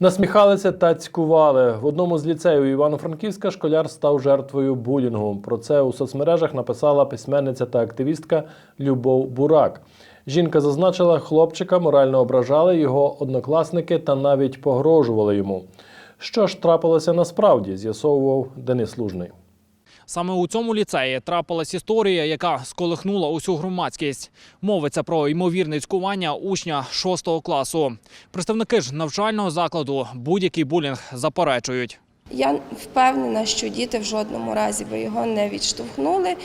Насміхалися та цькували. В одному з ліцеїв Івано-Франківська школяр став жертвою булінгу. Про це у соцмережах написала письменниця та активістка Любов Бурак. Жінка зазначила, хлопчика морально ображали його однокласники та навіть погрожували йому. Що ж трапилося насправді, з'ясовував Денис Лужний. Саме у цьому ліцеї трапилась історія, яка сколихнула усю громадськість. Мовиться про ймовірне цькування учня 6 класу. Представники ж навчального закладу будь-який булінг заперечують. Я впевнена, що діти в жодному разі би його не відштовхнули.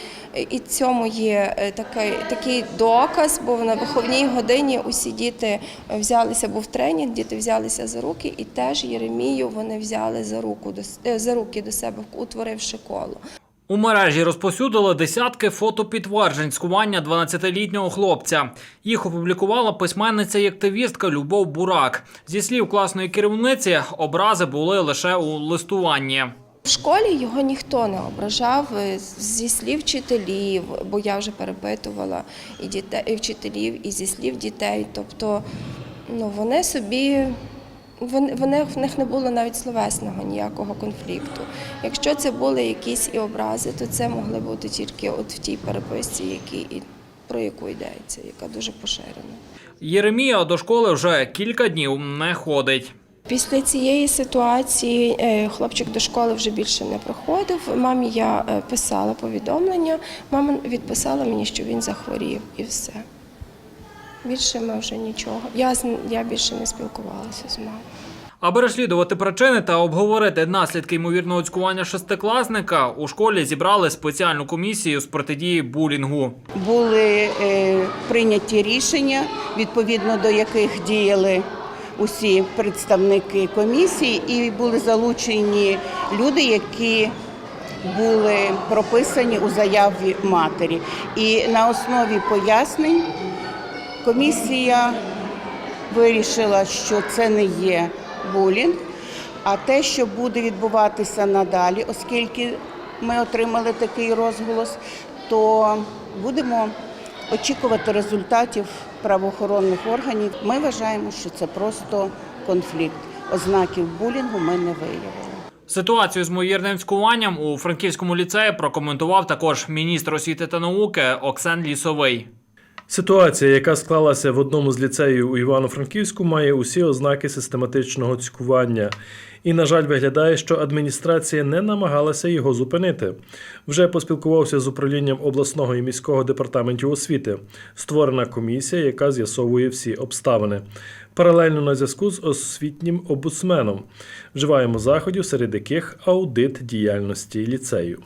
І цьому є е, такий, такий доказ, бо на виховній годині усі діти взялися, був тренінг, діти взялися за руки, і теж Єремію вони взяли за руку е, за руки до себе, утворивши коло. У мережі розповсюдили десятки фото підтверджень цькування 12-літнього хлопця. Їх опублікувала письменниця і активістка Любов Бурак. Зі слів класної керівниці, образи були лише у листуванні. В школі його ніхто не ображав е, зі слів вчителів, бо я вже перепитувала і дітей, і вчителів, і зі слів дітей. Тобто, ну вони собі. Вони, в них не було навіть словесного ніякого конфлікту. Якщо це були якісь і образи, то це могли бути тільки от в тій переписці, які, і, про яку йдеться, яка дуже поширена. Єремія до школи вже кілька днів не ходить. Після цієї ситуації е, хлопчик до школи вже більше не приходив. Мамі я е, писала повідомлення. Мама відписала мені, що він захворів, і все. Більше ми вже нічого. Я, я більше не спілкувалася з мамою. Аби розслідувати причини та обговорити наслідки ймовірного цькування шестикласника, у школі зібрали спеціальну комісію з протидії булінгу. були е, прийняті рішення, відповідно до яких діяли усі представники комісії, і були залучені люди, які були прописані у заяві матері. І на основі пояснень комісія вирішила, що це не є булінг, а те, що буде відбуватися надалі, оскільки ми отримали такий розголос, то будемо очікувати результатів правоохоронних органів. Ми вважаємо, що це просто конфлікт. Ознаків булінгу ми не виявили. Ситуацію з ймовірним цькуванням у франківському ліцеї прокоментував також міністр освіти та науки Оксен Лісовий. Ситуація, яка склалася в одному з ліцеїв у Івано-Франківську, має усі ознаки систематичного цькування. І, на жаль, виглядає, що адміністрація не намагалася його зупинити. Вже поспілкувався з управлінням обласного і міського департаментів освіти. Створена комісія, яка з'ясовує всі обставини. Паралельно на зв'язку з освітнім обусменом. Вживаємо заходів, серед яких аудит діяльності ліцею.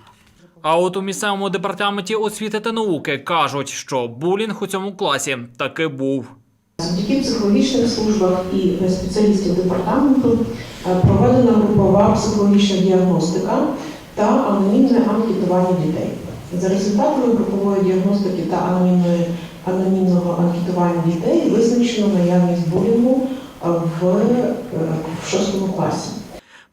А от у місцевому департаменті освіти та науки кажуть, що булінг у цьому класі таки був. Завдяки психологічним службам і спеціалістів департаменту е, проведена групова психологічна діагностика та анонімне анкетування дітей. За результатами групової діагностики та анонімної, анонімного анкетування дітей визначено наявність булінгу е, е, в шостому класі.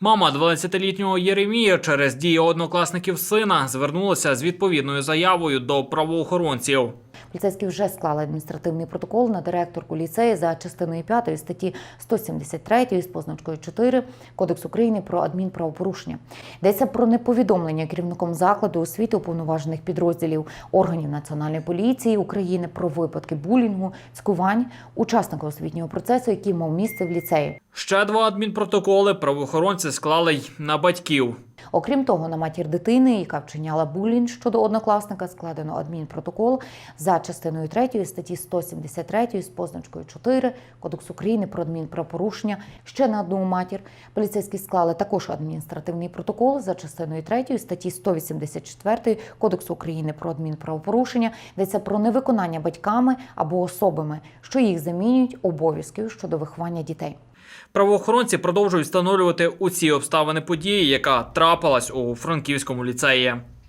Мама 12-літнього Єремія через дії однокласників сина звернулася з відповідною заявою до правоохоронців. Поліцейські вже склали адміністративний протокол на директорку ліцею за частиною 5 статті 173 з позначкою 4 Кодексу України про адмінправопорушення. Йдеться про неповідомлення керівником закладу освіти уповноважених підрозділів органів Національної поліції України про випадки булінгу, цькувань учасника освітнього процесу, який мав місце в ліцеї. Ще два адмінпротоколи правоохоронці склали й на батьків. Окрім того, на матір дитини, яка вчиняла булінг щодо однокласника, складено адмінпротокол за частиною 3 статті 173 з позначкою 4 Кодексу України про адмінправопорушення ще на одну матір. Поліцейські склали також адміністративний протокол за частиною 3 статті 184 Кодексу України про адмінправопорушення, йдеться про невиконання батьками або особами, що їх замінюють обов'язків щодо виховання дітей. Правоохоронці продовжують встановлювати усі обставини події, яка трапилась у франківському ліцеї.